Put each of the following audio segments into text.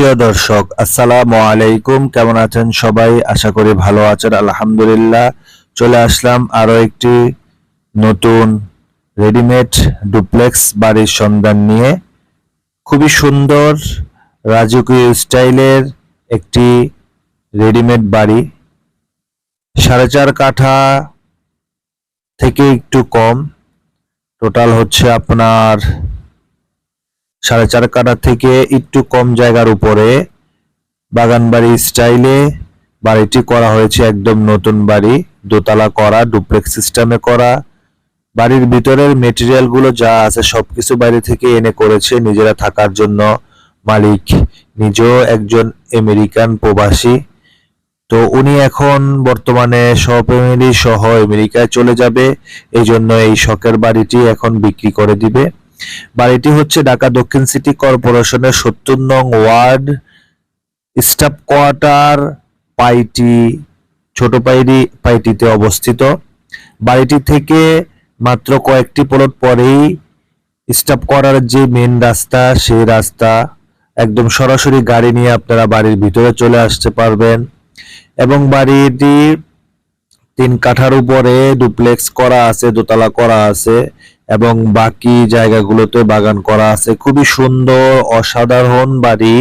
প্রিয় দর্শক, আসসালামু আলাইকুম। কেমন আছেন সবাই? আশা করি ভালো আছেন। আলহামদুলিল্লাহ, চলে আসলাম আরও একটি নতুন রেডিমেড ডুপ্লেক্স বাড়ির সন্ধান নিয়ে। খুবই সুন্দর, রাজকীয় স্টাইলের একটি রেডিমেড বাড়ি। সাড়ে চার কাঠা থেকে একটু কম। টোটাল হচ্ছে আপনার সাড়ে চার কাঠা থেকে একটু কম জায়গার উপরে বাগান বাড়ি স্টাইলে বাড়িটি করা হয়েছে একদম নতুন বাড়ি, দোতলা করা, ডুপ্লেক্স সিস্টেমে করা। বাড়ির ভিতরের মেটেরিয়ালগুলো যা আছে সবকিছু বাইরে থেকে এনে করেছে নিজেরা থাকার জন্য মালিক। নিজেও একজন আমেরিকান প্রবাসী। তো উনি এখন বর্তমানে সহফ্যামিলি সহ আমেরিকায় চলে যাবে। এই জন্য এই শখের বাড়িটি এখন বিক্রি করে দিবে। বাড়িটি হচ্ছে ঢাকা দক্ষিণ সিটি কর্পোরেশনের সত্তর নং ওয়ার্ড স্টাফ কোয়ার্টার পাইটি, ছোট পাইরি পাইটিতে অবস্থিত। বাড়িটি থেকে মাত্র কয়েকটি প্লট পরেই স্টাফ কোয়ার্টারের যে মেন রাস্তা, সেই রাস্তা একদম সরাসরি গাড়ি নিয়ে আপনারা বাড়ির ভিতরে চলে আসতে পারবেন এবং বাড়িটি তিন কাঠার উপরে ডুপ্লেক্স করা আছে, দোতলা করা আছে। এবং বাকি জায়গাগুলোতে বাগান করা আছে। খুবই সুন্দর, অসাধারণ বাড়ি।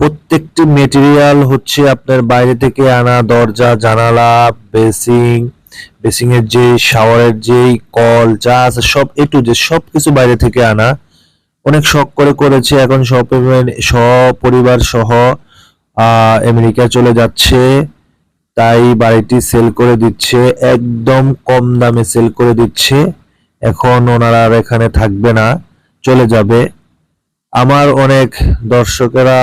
প্রত্যেকটি মেটেরিয়াল হচ্ছে আপনার বাইরে থেকে আনা, দরজা, জানালা, বেসিং বেসিং এর যে শাওয়ারের যে কল, যা আছে, সব এ টু যে সব কিছু বাইরে থেকে আনা। অনেক শখ করে করেছে, এখন সপরিবার সহ আমেরিকা চলে যাচ্ছে। তাই বাড়িটি সেল করে দিচ্ছে, একদম কম দামে সেল করে দিচ্ছে। এখন ওনারা আর এখানে থাকবে না, চলে যাবে। আমার অনেক দর্শকেরা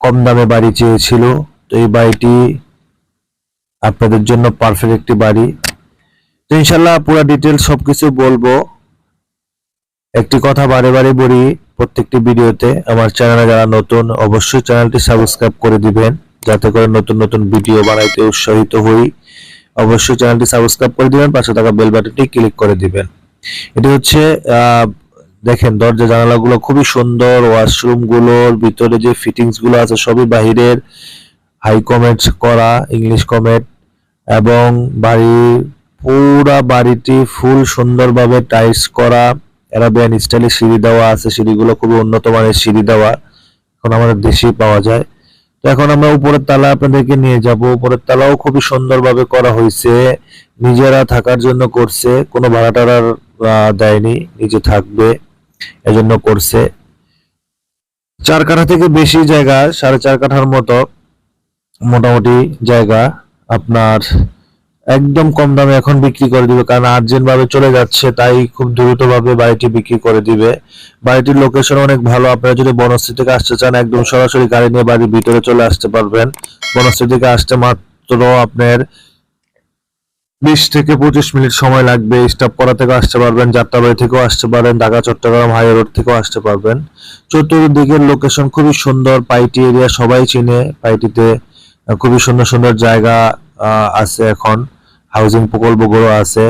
কম দামে বাড়ি চেয়েছিল, তো এই বাড়িটি আপনাদের জন্য পারফেক্ট একটি বাড়ি। তো ইনশাল্লাহ পুরো ডিটেলস সবকিছু বলব। একটি কথা বারে বারে বলি প্রত্যেকটি ভিডিওতে, আমার চ্যানেলে যারা নতুন, অবশ্যই চ্যানেলটি সাবস্ক্রাইব করে দিবেন, যাতে করে নতুন নতুন ভিডিও বানাইতে উৎসাহিত হই। অবশ্যই চ্যানেলটি সাবস্ক্রাইব করে দিবেন, পাশে থাকা বেল বাটনটি ক্লিক করে দিবেন। এটি হচ্ছে দেখেন দরজা জানালাগুলো খুবই সুন্দর ওয়াশরুমগুলোর ভিতরে যে ফিটিংসগুলো আছে সবই বাহিরের। হাই কমেন্ট করা, ইংলিশ কমেন্ট, এবং বাড়ির পুরা বাড়িটি ফুল সুন্দরভাবে টাইলস করা। অ্যারাবিয়ান স্টাইলে সিঁড়ি দেওয়া আছে, সিঁড়িগুলো খুবই উন্নত মানের সিঁড়ি দেওয়া। এখন আমাদের দেশেই পাওয়া যায়। এখন আমরা উপরের তালা আপনাদেরকে নিয়ে যাব। উপরের তালাও খুবই সুন্দরভাবে করা হয়েছে। নিজেরা থাকার জন্য করছে। কোনো ভাড়া টাড়ার আহ, দেয়নি। নিজে থাকবে এজন্য করছে। চার কাঠা থেকে বেশি জায়গা সাড়ে চার কাঠার মতো মোটামুটি জায়গা আপনার একদম কম দামে এখন বিক্রি করে দিবে, কারণ আর্জেন্ট ভাবে চলে যাচ্ছে, তাই খুব দ্রুত ভাবে বাড়িটি বিক্রি করে দিবে। বাড়িটির লোকেশন অনেক ভালো, আপনারা যদি বনশ্রী থেকে আসতে চান, একদম সরাসরি গাড়ি নিয়ে বাড়ির ভিতরে চলে আসতে পারবেন। বনশ্রী থেকে আসতে মাত্র আপনার বিশ থেকে পঁচিশ মিনিট সময় লাগবে স্টপ করা থেকে আসতে পারবেন, যাত্রাবাড়ি থেকেও আসতে পারেন, ঢাকা, চট্টগ্রাম হাই রোড থেকেও আসতে পারবেন। চতুর্দিকের লোকেশন খুবই সুন্দর, পাইটি এরিয়া সবাই চিনে, পাইটিতে খুবই সুন্দর সুন্দর জায়গা আছে এখন। হাউজিং প্রকল্পগুলো আছে।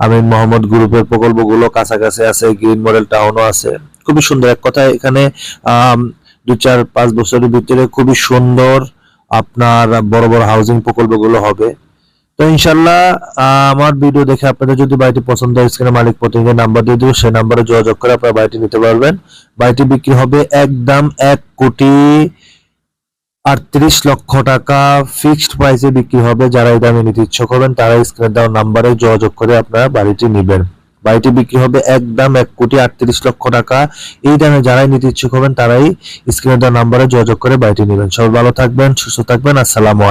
আমিন মোহাম্মদ গ্রুপের প্রকল্পগুলো কাছাকাছি আছে, গ্রিন মডেল টাউনও আছে। খুবই সুন্দর। এক কথায় এখানে দু চার পাঁচ বছরের ভিতরে খুবই সুন্দর আপনার বড় বড় হাউজিং প্রকল্পগুলো হবে। তো ইনশাল্লাহ আমার ভিডিও দেখে আপনাদের যদি বাড়িটি পছন্দ হয়, স্ক্রিনে মালিক প্রতিনিধির নাম্বার দিয়ে দেবো। সেই নাম্বারে যোগাযোগ করে আপনারা বাড়িটি নিতে পারবেন। বাড়িটি বিক্রি হবে একদম এক কোটি আটত্রিশ লক্ষ টাকা ফিক্সড প্রাইসে বিক্রি হবে। যারা এই দামে নিতে ইচ্ছুক হবেন, তারা স্ক্রিনে দেওয়া নাম্বারে যোগাযোগ করে আপনারা বাড়িটি নেবেন। বাড়িটি বিক্রি হবে একদম এক কোটি আটত্রিশ লক্ষ টাকা। এই দামে যারাই নিতে ইচ্ছুক হবেন, তারাই স্ক্রিনে দেওয়া নাম্বারে যোগাযোগ করে বাড়িটি নেবেন। সবাই ভালো থাকবেন, সুস্থ থাকবেন। আসসালামু